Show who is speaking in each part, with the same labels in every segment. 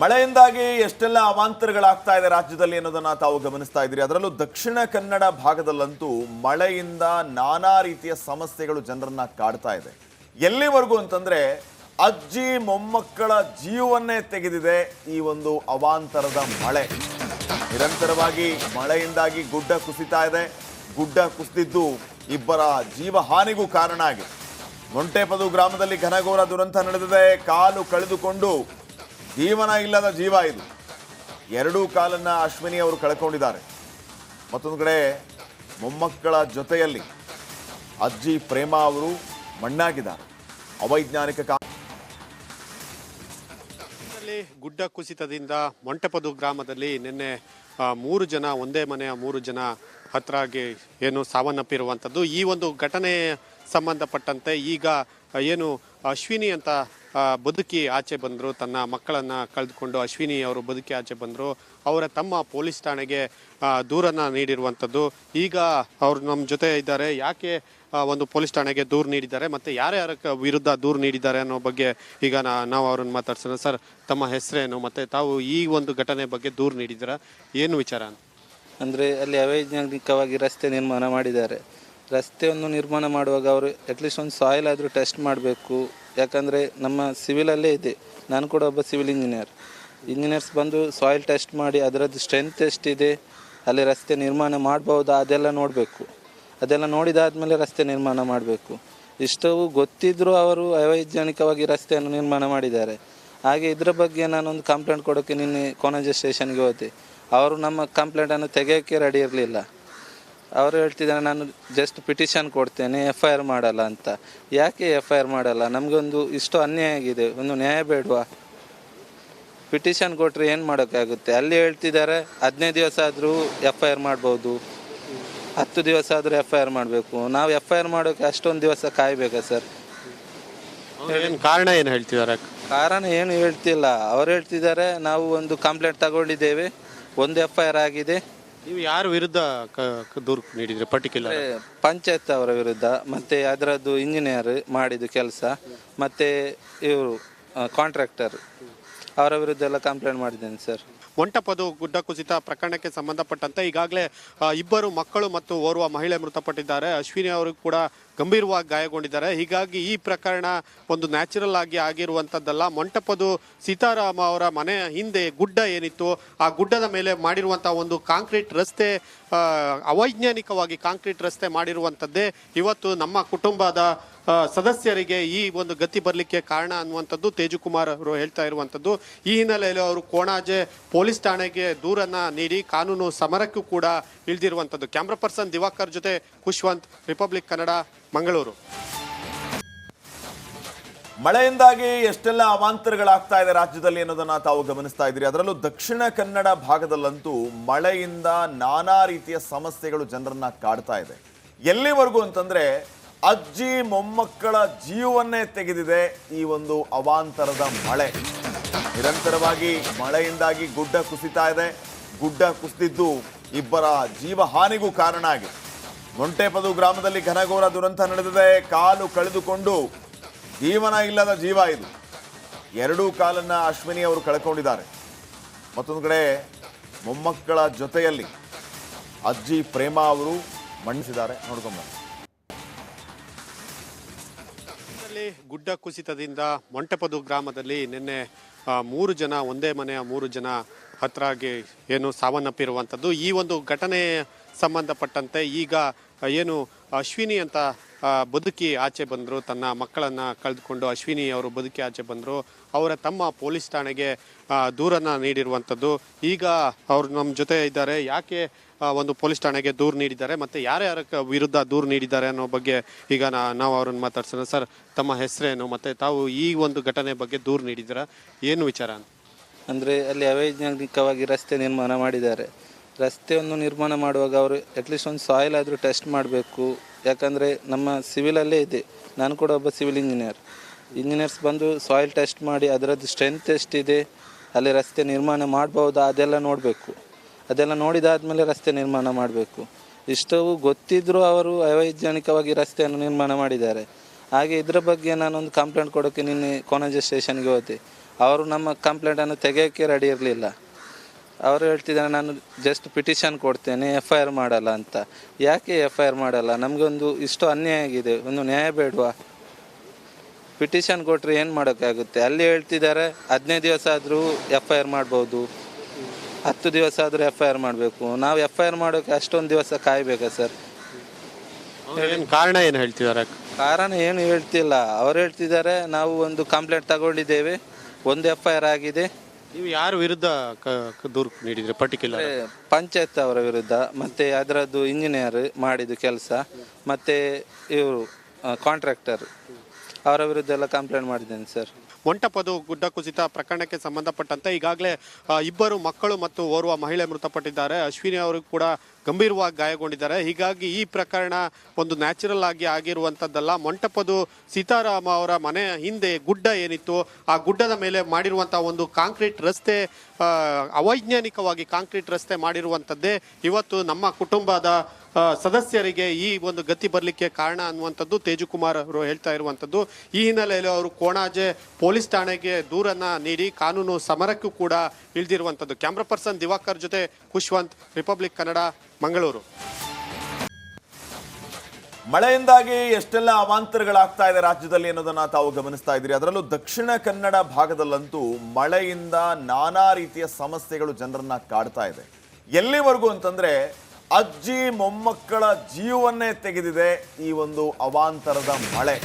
Speaker 1: ಮಳೆಯಿಂದಾಗಿ ಎಷ್ಟೆಲ್ಲ ಅವಾಂತರಗಳಾಗ್ತಾ ಇದೆ ರಾಜ್ಯದಲ್ಲಿ ಅನ್ನೋದನ್ನ ತಾವು ಗಮನಿಸ್ತಾ ಇದ್ದೀರಿ. ಅದರಲ್ಲೂ ದಕ್ಷಿಣ ಕನ್ನಡ ಭಾಗದಲ್ಲಂತೂ ಮಳೆಯಿಂದ ನಾನಾ ರೀತಿಯ ಸಮಸ್ಯೆಗಳು ಜನರನ್ನ ಕಾಡ್ತಾ ಇದೆ. ಎಲ್ಲಿವರೆಗೂ ಅಂತಂದ್ರೆ ಅಜ್ಜಿ ಮೊಮ್ಮಕ್ಕಳ ಜೀವನ್ನೇ ತೆಗೆದಿದೆ ಈ ಒಂದು ಅವಾಂತರದ ಮಳೆ. ನಿರಂತರವಾಗಿ ಮಳೆಯಿಂದಾಗಿ ಗುಡ್ಡ ಕುಸಿತಾ ಇದೆ. ಗುಡ್ಡ ಕುಸಿದಿದ್ದು ಇಬ್ಬರ ಜೀವ ಹಾನಿಗೂ ಕಾರಣ ಆಗಿದೆ. ಮೊಂಟೆಪದು ಗ್ರಾಮದಲ್ಲಿ ಘನಘೋರ ದುರಂತ ನಡೆದಿದೆ. ಕಾಲು ಕಳೆದುಕೊಂಡು ಜೀವನ ಇಲ್ಲದ ಜೀವ ಇದು. ಎರಡೂ ಕಾಲನ್ನು ಅಶ್ವಿನಿ ಅವರು ಕಳ್ಕೊಂಡಿದ್ದಾರೆ. ಮತ್ತೊಂದು ಕಡೆ ಮೊಮ್ಮಕ್ಕಳ ಜೊತೆಯಲ್ಲಿ ಅಜ್ಜಿ ಪ್ರೇಮ ಅವರು ಮಣ್ಣಾಗಿದ್ದಾರೆ. ಅವೈಜ್ಞಾನಿಕ
Speaker 2: ಗುಡ್ಡ ಕುಸಿತದಿಂದ ಮೊಂಟಪದು ಗ್ರಾಮದಲ್ಲಿ ನಿನ್ನೆ ಮೂರು ಜನ ಒಂದೇ ಮನೆಯ ಮೂರು ಜನ ಹತ್ರಾಗಿ ಏನು ಸಾವನ್ನಪ್ಪಿರುವಂಥದ್ದು ಈ ಒಂದು ಘಟನೆ ಸಂಬಂಧಪಟ್ಟಂತೆ ಈಗ ಏನು ಅಶ್ವಿನಿ ಅಂತ ಬದುಕಿ ಆಚೆ ಬಂದರು, ತನ್ನ ಮಕ್ಕಳನ್ನು ಕಳೆದುಕೊಂಡು ಅಶ್ವಿನಿ ಅವರು ಬದುಕಿ ಆಚೆ ಬಂದರು, ಅವರ ತಮ್ಮ ಪೊಲೀಸ್ ಠಾಣೆಗೆ ದೂರನ್ನು ನೀಡಿರುವಂಥದ್ದು ಈಗ ಅವರು ನಮ್ಮ ಜೊತೆ ಇದ್ದಾರೆ. ಯಾಕೆ ಒಂದು ಪೊಲೀಸ್ ಠಾಣೆಗೆ ದೂರು ನೀಡಿದ್ದಾರೆ? ಮತ್ತು ಯಾರ್ಯಾರ ವಿರುದ್ಧ ದೂರು ನೀಡಿದ್ದಾರೆ ಅನ್ನೋ ಬಗ್ಗೆ ಈಗ ನಾವು ಅವ್ರನ್ನ ಮಾತಾಡ್ಸೋಣ. ಸರ್, ತಮ್ಮ ಹೆಸರೇನು? ಮತ್ತು ತಾವು ಈ ಒಂದು ಘಟನೆ ಬಗ್ಗೆ ದೂರು ನೀಡಿದ್ದೀರಾ? ಏನು ವಿಚಾರ
Speaker 3: ಅಂದರೆ ಅಲ್ಲಿ ಅವೈಜ್ಞಾನಿಕವಾಗಿ ರಸ್ತೆ ನಿರ್ಮಾಣ ಮಾಡಿದ್ದಾರೆ. ರಸ್ತೆಯನ್ನು ನಿರ್ಮಾಣ ಮಾಡುವಾಗ ಅವರು ಅಟ್ಲೀಸ್ಟ್ ಒಂದು ಸಾಯಿಲ್ ಆದರೂ ಟೆಸ್ಟ್ ಮಾಡಬೇಕು. ಯಾಕಂದರೆ ನಮ್ಮ ಸಿವಿಲಲ್ಲೇ ಇದೆ. ನಾನು ಕೂಡ ಒಬ್ಬ ಸಿವಿಲ್ ಇಂಜಿನಿಯರ್ ಇಂಜಿನಿಯರ್ಸ್ ಬಂದು ಸಾಯಿಲ್ ಟೆಸ್ಟ್ ಮಾಡಿ, ಅದರದ್ದು ಸ್ಟ್ರೆಂತ್ ಎಷ್ಟಿದೆ ಅಲ್ಲಿ ರಸ್ತೆ ನಿರ್ಮಾಣ ಮಾಡ್ಬೋದಾ? ಅದೆಲ್ಲ ನೋಡಬೇಕು. ಅದೆಲ್ಲ ನೋಡಿದಾದ್ಮೇಲೆ ರಸ್ತೆ ನಿರ್ಮಾಣ ಮಾಡಬೇಕು. ಇಷ್ಟವು ಗೊತ್ತಿದ್ದರೂ ಅವರು ಅವೈಜ್ಞಾನಿಕವಾಗಿ ರಸ್ತೆಯನ್ನು ನಿರ್ಮಾಣ ಮಾಡಿದ್ದಾರೆ. ಹಾಗೆ ಇದರ ಬಗ್ಗೆ ನಾನೊಂದು ಕಂಪ್ಲೇಂಟ್ ಕೊಡೋಕ್ಕೆ ನಿನ್ನೆ ಕೊನಜೆ ಸ್ಟೇಷನ್ಗೆ ಹೋದೆ. ಅವರು ನಮ್ಮ ಕಂಪ್ಲೇಂಟನ್ನು ತೆಗೆಯೋಕ್ಕೆ ರೆಡಿ ಇರಲಿಲ್ಲ. ಅವರು ಹೇಳ್ತಿದ್ದಾರೆ ನಾನು ಜಸ್ಟ್ ಪಿಟಿಷನ್ ಕೊಡ್ತೇನೆ ಎಫ್ ಐ ಆರ್ ಮಾಡಲ್ಲ ಅಂತ. ಯಾಕೆ ಎಫ್ ಐ ಆರ್ ಮಾಡಲ್ಲ? ನಮಗೊಂದು ಇಷ್ಟು ಅನ್ಯಾಯ ಆಗಿದೆ ಒಂದು ನ್ಯಾಯ ಬೇಡವಾ? ಪಿಟಿಷನ್ ಕೊಟ್ಟರೆ ಏನು ಮಾಡೋಕ್ಕಾಗುತ್ತೆ? ಅಲ್ಲಿ ಹೇಳ್ತಿದ್ದಾರೆ ಹದಿನೈದು ದಿವಸ ಆದರೂ ಎಫ್ ಐ ಆರ್ ಮಾಡ್ಬೋದು. ಹತ್ತು ದಿವಸ ಆದರೂ ಎಫ್ ಐ ಆರ್ ಮಾಡಬೇಕು. ನಾವು ಎಫ್ ಐ ಆರ್ ಮಾಡೋಕ್ಕೆ ಅಷ್ಟೊಂದು ದಿವಸ ಕಾಯಬೇಕಾ ಸರ್?
Speaker 2: ಕಾರಣ ಏನು ಹೇಳ್ತಿದ್ದಾರೆ?
Speaker 3: ಕಾರಣ ಏನು ಹೇಳ್ತಿಲ್ಲ. ಅವ್ರು ಹೇಳ್ತಿದ್ದಾರೆ ನಾವು ಒಂದು ಕಂಪ್ಲೇಂಟ್ ತಗೊಂಡಿದ್ದೇವೆ ಒಂದು ಎಫ್ ಐ ಆರ್ ಆಗಿದೆ.
Speaker 2: ನೀವು ಯಾರ ವಿರುದ್ಧ ದೂರು ನೀಡಿದ್ರಿ? ಪರ್ಟಿಕ್ಯುಲರ್
Speaker 3: ಪಂಚಾಯತ್ ಅವರ ವಿರುದ್ಧ, ಮತ್ತೆ ಅದರದ್ದು ಇಂಜಿನಿಯರ್ ಮಾಡಿದ ಕೆಲಸ, ಮತ್ತೆ ಇವರು ಕಾಂಟ್ರಾಕ್ಟರ್ ಅವರ ವಿರುದ್ಧ ಎಲ್ಲ ಕಂಪ್ಲೇಂಟ್ ಮಾಡಿದ್ದೇನೆ ಸರ್
Speaker 2: ಮೊಂಟಪದು ಗುಡ್ಡ ಕುಸಿತ ಪ್ರಕರಣಕ್ಕೆ ಸಂಬಂಧಪಟ್ಟಂತೆ ಈಗಾಗಲೇ ಇಬ್ಬರು ಮಕ್ಕಳು ಮತ್ತು ಓರ್ವ ಮಹಿಳೆ ಮೃತಪಟ್ಟಿದ್ದಾರೆ. ಅಶ್ವಿನಿ ಅವರು ಕೂಡ ಗಂಭೀರವಾಗಿ ಗಾಯಗೊಂಡಿದ್ದಾರೆ. ಹೀಗಾಗಿ ಈ ಪ್ರಕರಣ ಒಂದು ನ್ಯಾಚುರಲ್ ಆಗಿ ಆಗಿರುವಂಥದ್ದಲ್ಲ ಮಂಟಪದು ಸೀತಾರಾಮ ಅವರ ಮನೆಯ ಹಿಂದೆ ಗುಡ್ಡ ಏನಿತ್ತು, ಆ ಗುಡ್ಡದ ಮೇಲೆ ಮಾಡಿರುವಂಥ ಒಂದು ಕಾಂಕ್ರೀಟ್ ರಸ್ತೆ ಅವೈಜ್ಞಾನಿಕವಾಗಿ ಕಾಂಕ್ರೀಟ್ ರಸ್ತೆ ಮಾಡಿರುವಂಥದ್ದೇ ಇವತ್ತು ನಮ್ಮ ಕುಟುಂಬದ ಸದಸ್ಯರಿಗೆ ಈ ಒಂದು ಗತಿ ಬರಲಿಕ್ಕೆ ಕಾರಣ ಅನ್ನುವಂಥದ್ದು ತೇಜುಕುಮಾರ್ ಅವರು ಹೇಳ್ತಾ ಇರುವಂಥದ್ದು. ಈ ಹಿನ್ನೆಲೆಯಲ್ಲಿ ಅವರು ಕೋಣಾಜೆ ಪೊಲೀಸ್ ಠಾಣೆಗೆ ದೂರನ್ನು ನೀಡಿ ಕಾನೂನು ಸಮರಕ್ಕೂ ಕೂಡ ಇಳಿದಿರುವಂಥದ್ದು. ಕ್ಯಾಮ್ರಾ ಪರ್ಸನ್ ದಿವಾಕರ್ ಜೊತೆ ಖುಷ್ವಂತ್ ರಿಪಬ್ಲಿಕ್ ಕನ್ನಡ, ಮಂಗಳೂರು.
Speaker 1: ಮಳೆಯಿಂದಾಗಿ ಎಷ್ಟೆಲ್ಲ ಅವಾಂತರಗಳಾಗ್ತಾ ಇದೆ ರಾಜ್ಯದಲ್ಲಿ ಅನ್ನೋದನ್ನ ತಾವು ಗಮನಿಸ್ತಾ ಇದ್ದೀರಿ. ಅದರಲ್ಲೂ ದಕ್ಷಿಣ ಕನ್ನಡ ಭಾಗದಲ್ಲಂತೂ ಮಳೆಯಿಂದ ನಾನಾ ರೀತಿಯ ಸಮಸ್ಯೆಗಳು ಜನರನ್ನ ಕಾಡ್ತಾ ಇದೆ. ಎಲ್ಲಿವರೆಗೂ ಅಂತಂದ್ರೆ ಅಜ್ಜಿ ಮೊಮ್ಮಕ್ಕಳ ಜೀವವನ್ನೇ ತೆಗೆದಿದೆ ಈ ಒಂದು ಅವಾಂತರದ ಮಳೆ. ನಿರಂತರವಾಗಿ ಮಳೆಯಿಂದಾಗಿ ಗುಡ್ಡ ಕುಸಿತಾ ಇದೆ. ಗುಡ್ಡ ಕುಸಿದಿದ್ದು ಇಬ್ಬರ ಜೀವ ಹಾನಿಗೂ ಕಾರಣ ಆಗಿದೆ. ಮೊಂಟೆಪದು ಗ್ರಾಮದಲ್ಲಿ ಘನಘೋರ ದುರಂತ ನಡೆದಿದೆ. ಕಾಲು ಕಳೆದುಕೊಂಡು ಜೀವನ ಇಲ್ಲದ ಜೀವ ಇದು. ಎರಡೂ ಕಾಲನ್ನ ಅಶ್ವಿನಿ ಅವರು ಕಳ್ಕೊಂಡಿದ್ದಾರೆ. ಮತ್ತೊಂದು ಕಡೆ ಮೊಮ್ಮಕ್ಕಳ ಜೊತೆಯಲ್ಲಿ ಅಜ್ಜಿ ಪ್ರೇಮ ಅವರು ಮಂಡಿಸಿದ್ದಾರೆ ನೋಡ್ಕೊಂಬ.
Speaker 2: ಗುಡ್ಡ ಕುಸಿತದಿಂದ ಮೊಂಟಪದು ಗ್ರಾಮದಲ್ಲಿ ನಿನ್ನೆ ಮೂರು ಜನ, ಒಂದೇ ಮನೆಯ ಮೂರು ಜನ ಹತ್ರಾಗಿ ಏನು ಸಾವನ್ನಪ್ಪಿರುವಂಥದ್ದು. ಈ ಒಂದು ಘಟನೆ ಸಂಬಂಧಪಟ್ಟಂತೆ ಈಗ ಏನು ಅಶ್ವಿನಿ ಅಂತ ಬದುಕಿ ಆಚೆ ಬಂದರು, ತನ್ನ ಮಕ್ಕಳನ್ನು ಕಳೆದುಕೊಂಡು ಅಶ್ವಿನಿ ಅವರು ಬದುಕಿ ಆಚೆ ಬಂದರು, ಅವರ ತಮ್ಮ ಪೊಲೀಸ್ ಠಾಣೆಗೆ ದೂರನ್ನು ನೀಡಿರುವಂಥದ್ದು ಈಗ ಅವರು ನಮ್ಮ ಜೊತೆ ಇದ್ದಾರೆ. ಯಾಕೆ ಒಂದು ಪೊಲೀಸ್ ಠಾಣೆಗೆ ದೂರು ನೀಡಿದ್ದಾರೆ? ಮತ್ತು ಯಾರ್ಯಾರ ವಿರುದ್ಧ ದೂರು ನೀಡಿದ್ದಾರೆ ಅನ್ನೋ ಬಗ್ಗೆ ಈಗ ನಾವು ಅವ್ರನ್ನ ಮಾತಾಡ್ಸೋಣ. ಸರ್, ತಮ್ಮ ಹೆಸರೇನು? ಮತ್ತು ತಾವು ಈ ಒಂದು ಘಟನೆ ಬಗ್ಗೆ ದೂರು ನೀಡಿದ್ದೀರಾ? ಏನು ವಿಚಾರ
Speaker 3: ಅಂದರೆ ಅಲ್ಲಿ ಅವೈಜ್ಞಾನಿಕವಾಗಿ ರಸ್ತೆ ನಿರ್ಮಾಣ ಮಾಡಿದ್ದಾರೆ. ರಸ್ತೆಯನ್ನು ನಿರ್ಮಾಣ ಮಾಡುವಾಗ ಅವರು ಅಟ್ಲೀಸ್ಟ್ ಒಂದು ಸಾಯಿಲ್ ಆದರೂ ಟೆಸ್ಟ್ ಮಾಡಬೇಕು. ಯಾಕಂದರೆ ನಮ್ಮ ಸಿವಿಲಲ್ಲೇ ಇದೆ. ನಾನು ಕೂಡ ಒಬ್ಬ ಸಿವಿಲ್ ಇಂಜಿನಿಯರ್. ಇಂಜಿನಿಯರ್ಸ್ ಬಂದು ಸಾಯಿಲ್ ಟೆಸ್ಟ್ ಮಾಡಿ ಅದರದ್ದು ಸ್ಟ್ರೆಂತ್ ಎಷ್ಟಿದೆ ಅಲ್ಲಿ ರಸ್ತೆ ನಿರ್ಮಾಣ ಮಾಡ್ಬೋದಾ, ಅದೆಲ್ಲ ನೋಡಬೇಕು. ಅದೆಲ್ಲ ನೋಡಿದಾದ್ಮೇಲೆ ರಸ್ತೆ ನಿರ್ಮಾಣ ಮಾಡಬೇಕು. ಇಷ್ಟವು ಗೊತ್ತಿದ್ದರೂ ಅವರು ಅವೈಜ್ಞಾನಿಕವಾಗಿ ರಸ್ತೆಯನ್ನು ನಿರ್ಮಾಣ ಮಾಡಿದ್ದಾರೆ. ಹಾಗೆ ಇದರ ಬಗ್ಗೆ ನಾನೊಂದು ಕಂಪ್ಲೇಂಟ್ ಕೊಡೋಕ್ಕೆ ನಿನ್ನೆ ಕೋನಜ ಸ್ಟೇಷನ್ಗೆ ಹೋದೆ. ಅವರು ನಮ್ಮ ಕಂಪ್ಲೇಂಟನ್ನು ತೆಗೆಯೋಕ್ಕೆ ರೆಡಿ ಇರಲಿಲ್ಲ. ಅವರು ಹೇಳ್ತಿದ್ದಾರೆ ನಾನು ಜಸ್ಟ್ ಪಿಟಿಷನ್ ಕೊಡ್ತೇನೆ ಎಫ್ ಐ ಆರ್ ಮಾಡಲ್ಲ ಅಂತ. ಯಾಕೆ ಎಫ್ ಐ ಆರ್ ಮಾಡಲ್ಲ? ನಮಗೊಂದು ಇಷ್ಟು ಅನ್ಯಾಯ ಆಗಿದೆ ಒಂದು ನ್ಯಾಯ ಬೇಡವಾ? ಪಿಟಿಷನ್ ಕೊಟ್ಟರೆ ಏನು ಮಾಡೋಕ್ಕಾಗುತ್ತೆ? ಅಲ್ಲಿ ಹೇಳ್ತಿದ್ದಾರೆ ಹದಿನೈದು ದಿವಸ ಆದರೂ ಎಫ್ ಐ ಆರ್ ಮಾಡ್ಬೋದು. ಹತ್ತು ದಿವಸ ಆದರೂ ಎಫ್ ಐ ಆರ್ ಮಾಡಬೇಕು. ನಾವು ಎಫ್ ಐ ಆರ್ ಮಾಡೋಕ್ಕೆ ಅಷ್ಟೊಂದು ದಿವಸ ಕಾಯಬೇಕಾ ಸರ್?
Speaker 2: ಕಾರಣ ಏನು ಹೇಳ್ತಿದ್ದಾರೆ?
Speaker 3: ಕಾರಣ ಏನು ಹೇಳ್ತಿಲ್ಲ. ಅವ್ರು ಹೇಳ್ತಿದ್ದಾರೆ ನಾವು ಒಂದು ಕಂಪ್ಲೇಂಟ್ ತಗೊಂಡಿದ್ದೇವೆ ಒಂದು ಎಫ್ ಐ ಆರ್ ಆಗಿದೆ.
Speaker 2: ನೀವು ಯಾರ ವಿರುದ್ಧ ಕ- ದೂರು ನೀಡಿದ್ರಿ, ಪರ್ಟಿಕ್ಯುಲರ್
Speaker 3: ಪಂಚಾಯತ್ ಅವರ ವಿರುದ್ಧ, ಮತ್ತೆ ಅದರದ್ದು ಇಂಜಿನಿಯರ್ ಮಾಡಿದ ಕೆಲಸ, ಮತ್ತೆ ಇವರು ಕಾಂಟ್ರಾಕ್ಟರ್ ಅವರ ವಿರುದ್ಧ ಎಲ್ಲ ಕಂಪ್ಲೇಂಟ್ ಮಾಡಿದ್ದೇನೆ ಸರ್
Speaker 2: ಮೊಂಟಪದು ಗುಡ್ಡ ಕುಸಿತ ಪ್ರಕರಣಕ್ಕೆ ಸಂಬಂಧಪಟ್ಟಂತೆ ಈಗಾಗಲೇ ಇಬ್ಬರು ಮಕ್ಕಳು ಮತ್ತು ಓರ್ವ ಮಹಿಳೆ ಮೃತಪಟ್ಟಿದ್ದಾರೆ. ಅಶ್ವಿನಿ ಅವರು ಕೂಡ ಗಂಭೀರವಾಗಿ ಗಾಯಗೊಂಡಿದ್ದಾರೆ. ಹೀಗಾಗಿ ಈ ಪ್ರಕರಣ ಒಂದು ನ್ಯಾಚುರಲ್ ಆಗಿ ಆಗಿರುವಂಥದ್ದಲ್ಲ ಮಂಟಪದು ಸೀತಾರಾಮ ಅವರ ಮನೆಯ ಹಿಂದೆ ಗುಡ್ಡ ಏನಿತ್ತು, ಆ ಗುಡ್ಡದ ಮೇಲೆ ಮಾಡಿರುವಂಥ ಒಂದು ಕಾಂಕ್ರೀಟ್ ರಸ್ತೆ ಅವೈಜ್ಞಾನಿಕವಾಗಿ ಕಾಂಕ್ರೀಟ್ ರಸ್ತೆ ಮಾಡಿರುವಂಥದ್ದೇ ಇವತ್ತು ನಮ್ಮ ಕುಟುಂಬದ ಸದಸ್ಯರಿಗೆ ಈ ಒಂದು ಗತಿ ಬರಲಿಕ್ಕೆ ಕಾರಣ ಅನ್ನುವಂಥದ್ದು ತೇಜುಕುಮಾರ್ ಅವರು ಹೇಳ್ತಾ ಇರುವಂಥದ್ದು. ಈ ಹಿನ್ನೆಲೆಯಲ್ಲಿ ಅವರು ಕೋಣಾಜೆ ಪೊಲೀಸ್ ಠಾಣೆಗೆ ದೂರನ್ನ ನೀಡಿ ಕಾನೂನು ಸಮರಕ್ಕೂ ಕೂಡ ಇಳಿದಿರುವಂಥದ್ದು. ಕ್ಯಾಮ್ರಾ ಪರ್ಸನ್ ದಿವಾಕರ್ ಜೊತೆ ಖುಷ್ವಂತ್ ರಿಪಬ್ಲಿಕ್ ಕನ್ನಡ, ಮಂಗಳೂರು.
Speaker 1: ಮಳೆಯಿಂದಾಗಿ ಎಷ್ಟೆಲ್ಲ ಅವಾಂತರಗಳಾಗ್ತಾ ಇದೆ ರಾಜ್ಯದಲ್ಲಿ ಅನ್ನೋದನ್ನ ತಾವು ಗಮನಿಸ್ತಾ ಇದ್ದೀರಿ. ಅದರಲ್ಲೂ ದಕ್ಷಿಣ ಕನ್ನಡ ಭಾಗದಲ್ಲಂತೂ ಮಳೆಯಿಂದ ನಾನಾ ರೀತಿಯ ಸಮಸ್ಯೆಗಳು ಜನರನ್ನ ಕಾಡ್ತಾ ಇದೆ. ಎಲ್ಲಿವರೆಗೂ ಅಂತಂದ್ರೆ ಅಜ್ಜಿ ಮೊಮ್ಮಕ್ಕಳ ಜೀವವನ್ನೇ ತೆಗೆದಿದೆ ಈ ಒಂದು ಅವಾಂತರದ ಮಳೆ.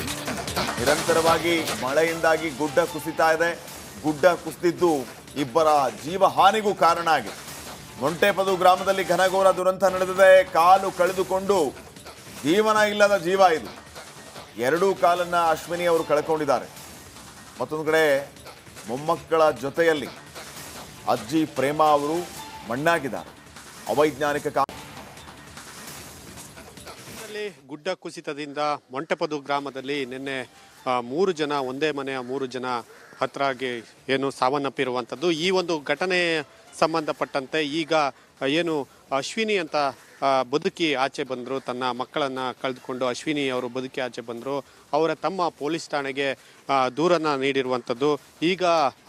Speaker 1: ನಿರಂತರವಾಗಿ ಮಳೆಯಿಂದಾಗಿ ಗುಡ್ಡ ಕುಸಿತಾ ಇದೆ. ಗುಡ್ಡ ಕುಸಿದಿದ್ದು ಇಬ್ಬರ ಜೀವ ಹಾನಿಗೂ ಕಾರಣ ಆಗಿದೆ. ಮೊಂಟೆಪದು ಗ್ರಾಮದಲ್ಲಿ ಘನಘೋರ ದುರಂತ ನಡೆದಿದೆ. ಕಾಲು ಕಳೆದುಕೊಂಡು ಜೀವನ ಇಲ್ಲದ ಜೀವ ಇದು. ಎರಡೂ ಕಾಲನ್ನ ಅಶ್ವಿನಿ ಅವರು ಕಳ್ಕೊಂಡಿದ್ದಾರೆ. ಮತ್ತೊಂದು ಕಡೆ ಮೊಮ್ಮಕ್ಕಳ ಜೊತೆಯಲ್ಲಿ ಅಜ್ಜಿ ಪ್ರೇಮ ಅವರು ಮಣ್ಣಾಗಿದ್ದಾರೆ. ಅವೈಜ್ಞಾನಿಕ
Speaker 2: ಗುಡ್ಡ ಕುಸಿತದಿಂದ ಮೊಂಟಪದು ಗ್ರಾಮದಲ್ಲಿ ನಿನ್ನೆ ಮೂರು ಜನ, ಒಂದೇ ಮನೆಯ ಮೂರು ಜನ ಹತ್ರಾಗಿ ಏನು ಸಾವನ್ನಪ್ಪಿರುವಂಥದ್ದು. ಈ ಒಂದು ಘಟನೆ ಸಂಬಂಧಪಟ್ಟಂತೆ ಈಗ ಏನು ಅಶ್ವಿನಿ ಅಂತ ಬದುಕಿ ಆಚೆ ಬಂದರು, ತನ್ನ ಮಕ್ಕಳನ್ನು ಕಳೆದುಕೊಂಡು ಅಶ್ವಿನಿ ಅವರು ಬದುಕಿ ಆಚೆ ಬಂದರು, ಅವರ ತಮ್ಮ ಪೊಲೀಸ್ ಠಾಣೆಗೆ ದೂರನ್ನು ನೀಡಿರುವಂಥದ್ದು. ಈಗ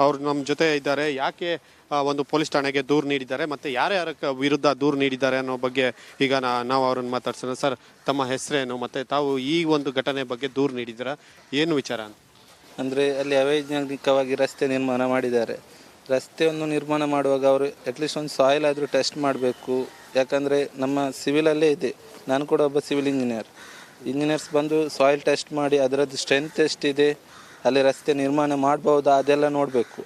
Speaker 2: ಅವರು ನಮ್ಮ ಜೊತೆ ಇದ್ದಾರೆ. ಯಾಕೆ ಒಂದು ಪೊಲೀಸ್ ಠಾಣೆಗೆ ದೂರು ನೀಡಿದ್ದಾರೆ? ಮತ್ತು ಯಾರ್ಯಾರ ವಿರುದ್ಧ ದೂರು ನೀಡಿದ್ದಾರೆ ಅನ್ನೋ ಬಗ್ಗೆ ಈಗ ನಾವು ಅವ್ರನ್ನ ಮಾತಾಡ್ಸೋಣ. ಸರ್, ತಮ್ಮ ಹೆಸರೇನು? ಮತ್ತು ತಾವು ಈ ಒಂದು ಘಟನೆ ಬಗ್ಗೆ ದೂರು ನೀಡಿದ್ದೀರಾ? ಏನು ವಿಚಾರ
Speaker 3: ಅಂದರೆ ಅಲ್ಲಿ ಅವೈಜ್ಞಾನಿಕವಾಗಿ ರಸ್ತೆ ನಿರ್ಮಾಣ ಮಾಡಿದ್ದಾರೆ. ರಸ್ತೆಯನ್ನು ನಿರ್ಮಾಣ ಮಾಡುವಾಗ ಅವರು ಅಟ್ಲೀಸ್ಟ್ ಒಂದು ಸಾಯಿಲ್ ಆದರೂ ಟೆಸ್ಟ್ ಮಾಡಬೇಕು. ಯಾಕಂದರೆ ನಮ್ಮ ಸಿವಿಲಲ್ಲೇ ಇದೆ. ನಾನು ಕೂಡ ಒಬ್ಬ ಸಿವಿಲ್ ಇಂಜಿನಿಯರ್ ಇಂಜಿನಿಯರ್ಸ್ ಬಂದು ಸಾಯಿಲ್ ಟೆಸ್ಟ್ ಮಾಡಿ, ಅದರದ್ದು ಸ್ಟ್ರೆಂತ್ ಎಷ್ಟಿದೆ ಅಲ್ಲಿ ರಸ್ತೆ ನಿರ್ಮಾಣ ಮಾಡ್ಬೋದಾ? ಅದೆಲ್ಲ ನೋಡಬೇಕು.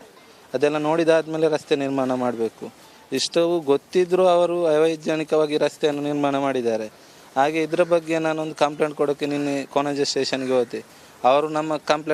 Speaker 3: ಅದೆಲ್ಲ ನೋಡಿದಾದ್ಮೇಲೆ ರಸ್ತೆ ನಿರ್ಮಾಣ ಮಾಡಬೇಕು. ಇಷ್ಟವು ಗೊತ್ತಿದ್ದರೂ ಅವರು ಅವೈಜ್ಞಾನಿಕವಾಗಿ ರಸ್ತೆಯನ್ನು ನಿರ್ಮಾಣ ಮಾಡಿದ್ದಾರೆ. ಹಾಗೆ ಇದರ ಬಗ್ಗೆ ನಾನೊಂದು ಕಂಪ್ಲೇಂಟ್ ಕೊಡೋಕ್ಕೆ ನಿನ್ನೆ ಕೊಣಜೆ ಸ್ಟೇಷನ್ಗೆ ಹೋದೆ. ಅವರು ನಮ್ಮ ಕಂಪ್ಲೇಂಟ್